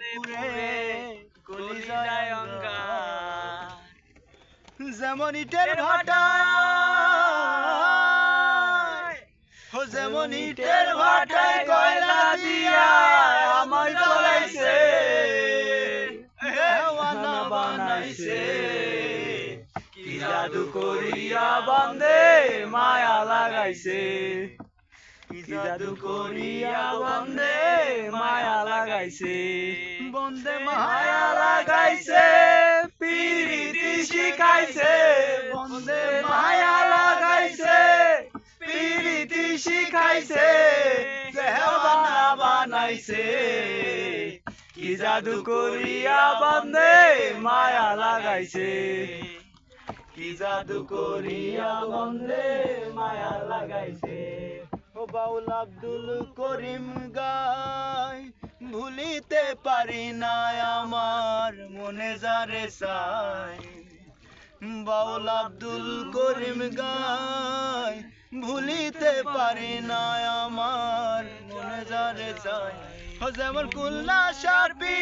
পুরে কলিজায় অঙ্গার। যেমন ইটের ভাটা। ও যেমন ইটের ভাটায় কয়লা দিয়া আমার হেওয়ানা বানাইছে। কি জাদু করিয়া বন্দে মায়া লাগাইছে। কি জাদু করিয়া লাগাইছে। বন্দে মায়া লাগাইছে পিরিতি শিখাইছে। বন্দে মায়া লাগাইছে পিরিতি শিখাইছে। দেহবানা বানাইছে। কি জাদু করিয়া বন্দে মায়া লাগাইছে। কি জাদু করিয়া বন্দে মায়া লাগাইছে। ও বাউল আব্দুল করিম ভুলিতে পারি না আমার মনে যারে চাই। বাউল আব্দুল করিম গাই, ভুলিতে পারি না আমার মনে যারে চাই। হজে আমার কুল্লা সার্পি